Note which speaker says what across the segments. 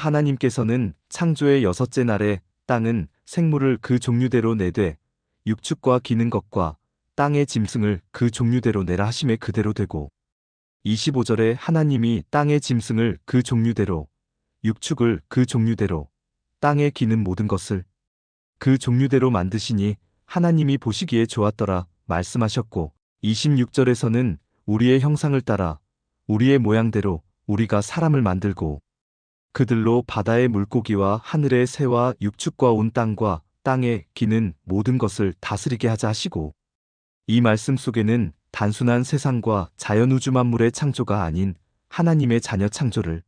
Speaker 1: 하나님께서는 창조의 여섯째 날에 땅은 생물을 그 종류대로 내되 육축과 기는 것과 땅의 짐승을 그 종류대로 내라 하심에 그대로 되고 25절에 하나님이 땅의 짐승을 그 종류대로 육축을 그 종류대로 땅에 기는 모든 것을 그 종류대로 만드시니 하나님이 보시기에 좋았더라 말씀하셨고 26절에서는 우리의 형상을 따라 우리의 모양대로 우리가 사람을 만들고 그들로 바다의 물고기와 하늘의 새와 육축과 온 땅과 땅에 기는 모든 것을 다스리게 하자 하시고 이 말씀 속에는 단순한 세상과 자연우주 만물의 창조가 아닌 하나님의 자녀 창조를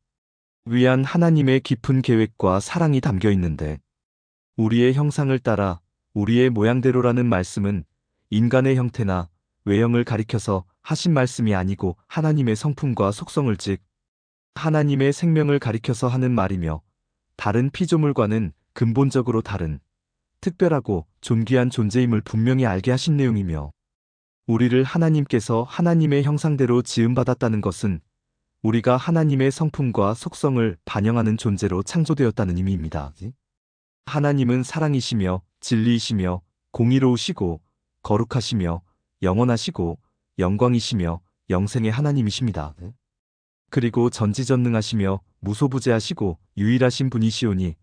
Speaker 1: 위한 하나님의 깊은 계획과 사랑이 담겨 있는데 우리의 형상을 따라 우리의 모양대로라는 말씀은 인간의 형태나 외형을 가리켜서 하신 말씀이 아니고 하나님의 성품과 속성을 즉 하나님의 생명을 가리켜서 하는 말이며 다른 피조물과는 근본적으로 다른 특별하고 존귀한 존재임을 분명히 알게 하신 내용이며 우리를 하나님께서 하나님의 형상대로 지음받았다는 것은 우리가 하나님의 성품과 속성을 반영하는 존재로 창조되었다는 의미입니다. 하나님은 사랑이시며 진리이시며 공의로우시고 거룩하시며 영원하시고 영광이시며 영생의 하나님이십니다. 그리고 전지전능하시며 무소부재하시고 유일하신 분이시오니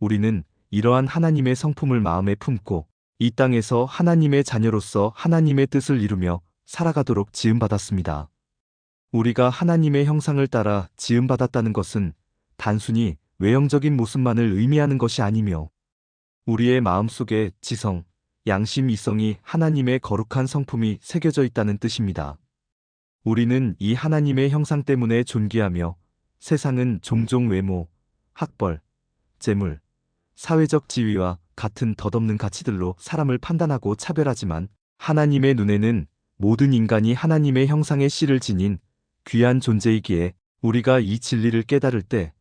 Speaker 1: 우리는 이러한 하나님의 성품을 마음에 품고 이 땅에서 하나님의 자녀로서 하나님의 뜻을 이루며 살아가도록 지음받았습니다. 우리가 하나님의 형상을 따라 지음받았다는 것은 단순히 외형적인 모습만을 의미하는 것이 아니며 우리의 마음속에 지성, 양심 이성이 하나님의 거룩한 성품이 새겨져 있다는 뜻입니다. 우리는 이 하나님의 형상 때문에 존귀하며 세상은 종종 외모, 학벌, 재물, 사회적 지위와 같은 덧없는 가치들로 사람을 판단하고 차별하지만 하나님의 눈에는 모든 인간이 하나님의 형상의 씨를 지닌 귀한 존재이기에 우리가 이 진리를 깨달을 때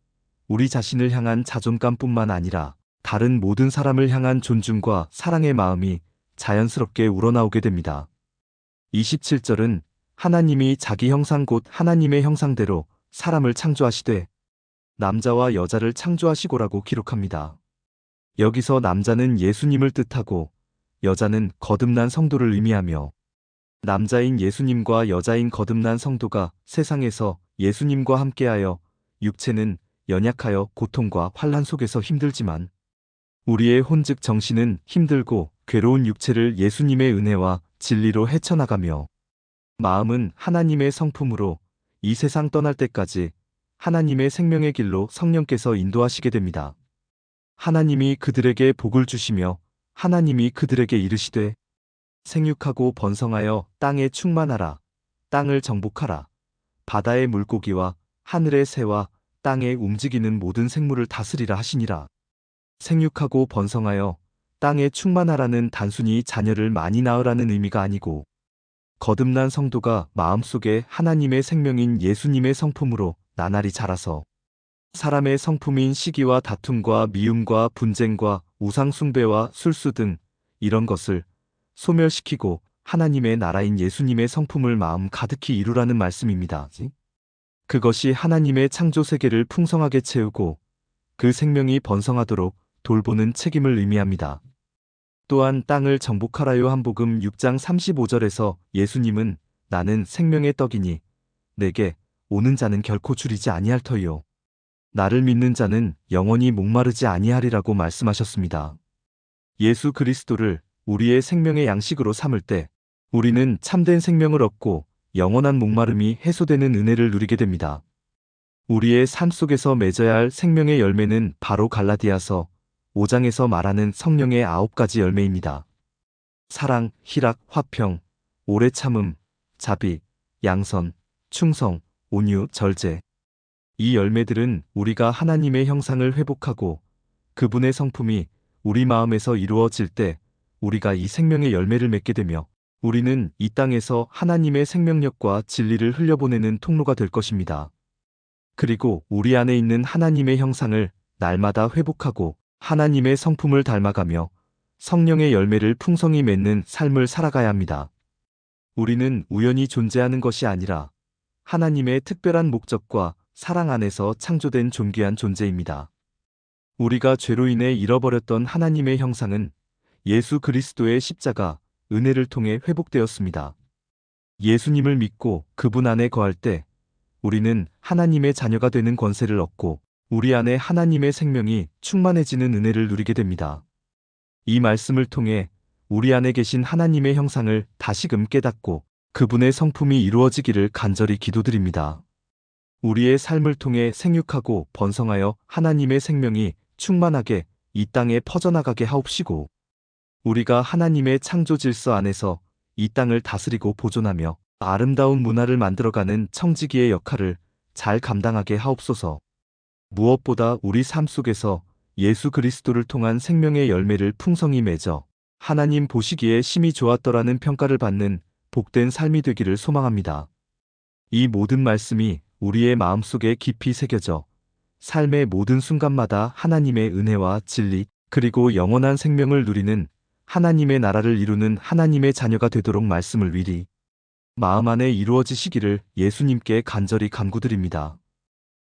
Speaker 1: 우리 자신을 향한 자존감뿐만 아니라 다른 모든 사람을 향한 존중과 사랑의 마음이 자연스럽게 우러나오게 됩니다. 27절은 하나님이 자기 형상 곧 하나님의 형상대로 사람을 창조하시되 남자와 여자를 창조하시고라고 기록합니다. 여기서 남자는 예수님을 뜻하고 여자는 거듭난 성도를 의미하며 남자인 예수님과 여자인 거듭난 성도가 세상에서 예수님과 함께하여 육체는 연약하여 고통과 환란 속에서 힘들지만 우리의 혼즉 정신은 힘들고 괴로운 육체를 예수님의 은혜와 진리로 헤쳐나가며 마음은 하나님의 성품으로 이 세상 떠날 때까지 하나님의 생명의 길로 성령께서 인도하시게 됩니다. 하나님이 그들에게 복을 주시며 하나님이 그들에게 이르시되 생육하고 번성하여 땅에 충만하라 땅을 정복하라 바다의 물고기와 하늘의 새와 땅에 움직이는 모든 생물을 다스리라 하시니라 생육하고 번성하여 땅에 충만하라는 단순히 자녀를 많이 낳으라는 의미가 아니고 거듭난 성도가 마음속에 하나님의 생명인 예수님의 성품으로 나날이 자라서 사람의 성품인 시기와 다툼과 미움과 분쟁과 우상숭배와 술수 등 이런 것을 소멸시키고 하나님의 나라인 예수님의 성품을 마음 가득히 이루라는 말씀입니다. 그것이 하나님의 창조 세계를 풍성하게 채우고 그 생명이 번성하도록 돌보는 책임을 의미합니다. 또한 땅을 정복하라 요 한복음 6장 35절에서 예수님은 나는 생명의 떡이니 내게 오는 자는 결코 줄이지 아니할 터이요. 나를 믿는 자는 영원히 목마르지 아니하리라고 말씀하셨습니다. 예수 그리스도를 우리의 생명의 양식으로 삼을 때 우리는 참된 생명을 얻고 영원한 목마름이 해소되는 은혜를 누리게 됩니다. 우리의 삶 속에서 맺어야 할 생명의 열매는 바로 갈라디아서 5장에서 말하는 성령의 아홉 가지 열매입니다. 사랑, 희락, 화평, 오래 참음, 자비, 양선, 충성, 온유, 절제. 이 열매들은 우리가 하나님의 형상을 회복하고 그분의 성품이 우리 마음에서 이루어질 때 우리가 이 생명의 열매를 맺게 되며 우리는 이 땅에서 하나님의 생명력과 진리를 흘려보내는 통로가 될 것입니다. 그리고 우리 안에 있는 하나님의 형상을 날마다 회복하고 하나님의 성품을 닮아가며 성령의 열매를 풍성히 맺는 삶을 살아가야 합니다. 우리는 우연히 존재하는 것이 아니라 하나님의 특별한 목적과 사랑 안에서 창조된 존귀한 존재입니다. 우리가 죄로 인해 잃어버렸던 하나님의 형상은 예수 그리스도의 십자가, 은혜를 통해 회복되었습니다. 예수님을 믿고 그분 안에 거할 때 우리는 하나님의 자녀가 되는 권세를 얻고 우리 안에 하나님의 생명이 충만해지는 은혜를 누리게 됩니다. 이 말씀을 통해 우리 안에 계신 하나님의 형상을 다시금 깨닫고 그분의 성품이 이루어지기를 간절히 기도드립니다. 우리의 삶을 통해 생육하고 번성하여 하나님의 생명이 충만하게 이 땅에 퍼져나가게 하옵시고 우리가 하나님의 창조 질서 안에서 이 땅을 다스리고 보존하며 아름다운 문화를 만들어가는 청지기의 역할을 잘 감당하게 하옵소서. 무엇보다 우리 삶 속에서 예수 그리스도를 통한 생명의 열매를 풍성히 맺어 하나님 보시기에 심히 좋았더라는 평가를 받는 복된 삶이 되기를 소망합니다. 이 모든 말씀이 우리의 마음속에 깊이 새겨져 삶의 모든 순간마다 하나님의 은혜와 진리 그리고 영원한 생명을 누리는 하나님의 나라를 이루는 하나님의 자녀가 되도록 말씀을 미리 마음 안에 이루어지시기를 예수님께 간절히 간구드립니다.